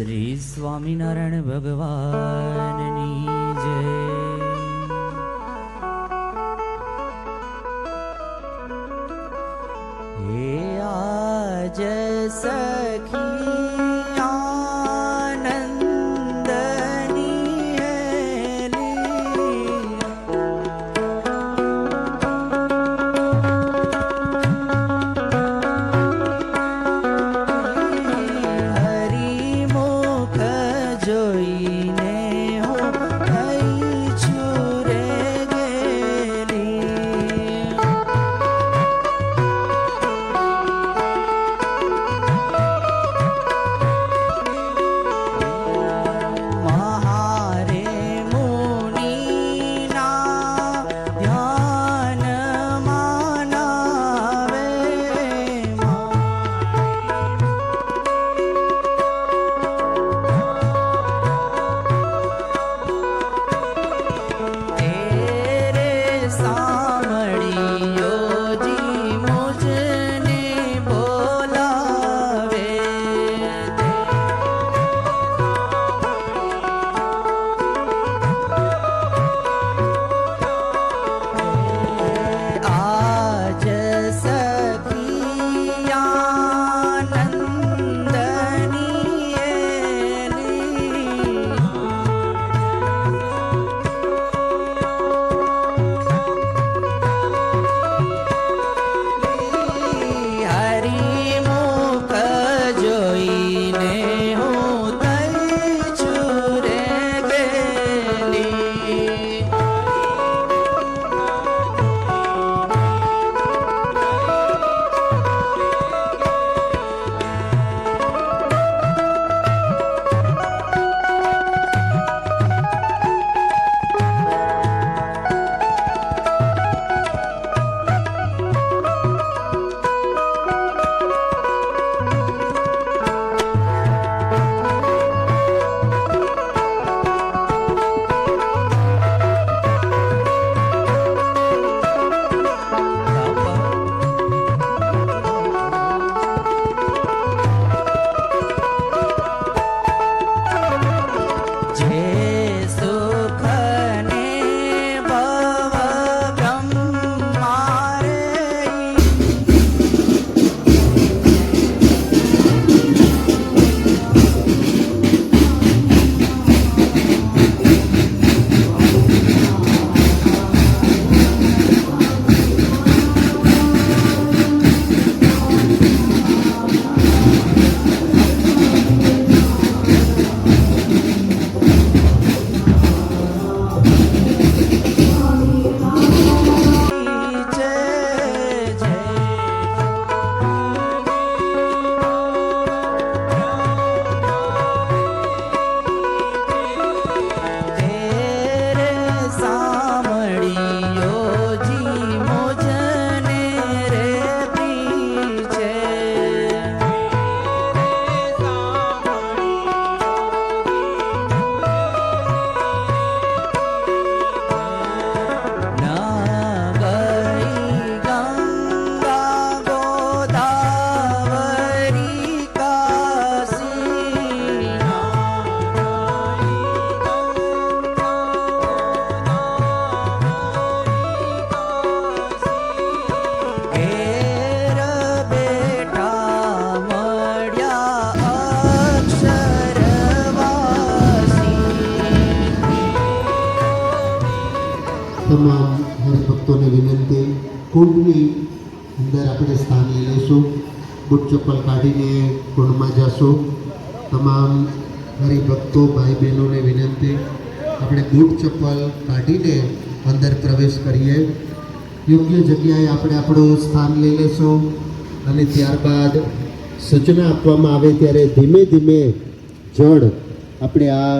શ્રી સ્વામિનારાયણ ભગવાનની જય હે તમામ હરિભક્તોને વિનંતી, કુંડની અંદર આપણે સ્થાન લઈ લઈશું. બુટ ચપ્પલ કાઢીને કુંડમાં જશું. તમામ હરિભક્તો ભાઈ બહેનોને વિનંતી, આપણે બૂટ ચપ્પલ કાઢીને અંદર પ્રવેશ કરીએ. યોગ્ય જગ્યાએ આપણે આપણું સ્થાન લઈ લઈશું અને ત્યારબાદ સૂચના આપવામાં આવે ત્યારે ધીમે ધીમે જળ આપણે આ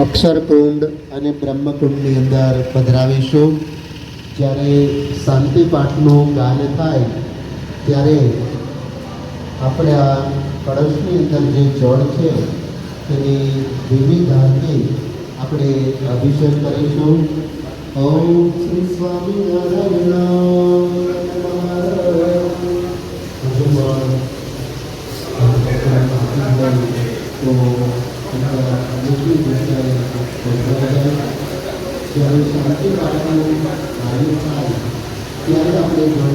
અક્ષરકુંડ અને બ્રહ્મકુંડની અંદર પધરાવીશું. જ્યારે શાંતિ પાઠનું ગાન થાય, ત્યારે આપણે આ કળશની અંદર જે જળ છે, તેની વિવિધ ધારથી આપણે અભિષેક કરીશું. ઓમ શ્રી સ્વામિનારાયણ તો તમારા મોટી જગ્યાએ પહોંચવા જાય જ્યારે શાંતિ પાઠનું કાર્ય થાય ત્યારે આપણે જળ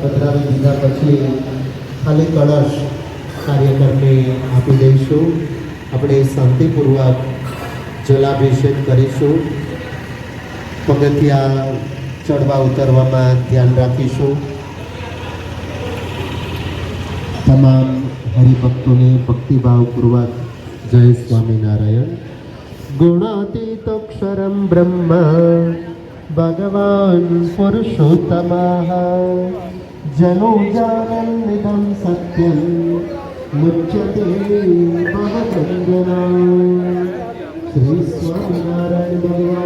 પધરાવી દીધા પછી ખાલી કળશ કાર્યક્રમને આપી દઈશું. આપણે શાંતિપૂર્વક જલાભિષેક કરીશું. પગથિયા ચડવા ઉતરવામાં ધ્યાન રાખીશું. તમામ હરિભક્તોને ભક્તિભાવપૂર્વક જય સ્વામિનારાયણ. ગુણાતીતોક્ષરમ બ્રહ્મ, ભગવાન પુરુષોત્તમઃ જનો જાનન્નિદં સત્યમ, મુચ્યતે ભવદંજના ശ്രീനാരായണ ഭഗവാൻ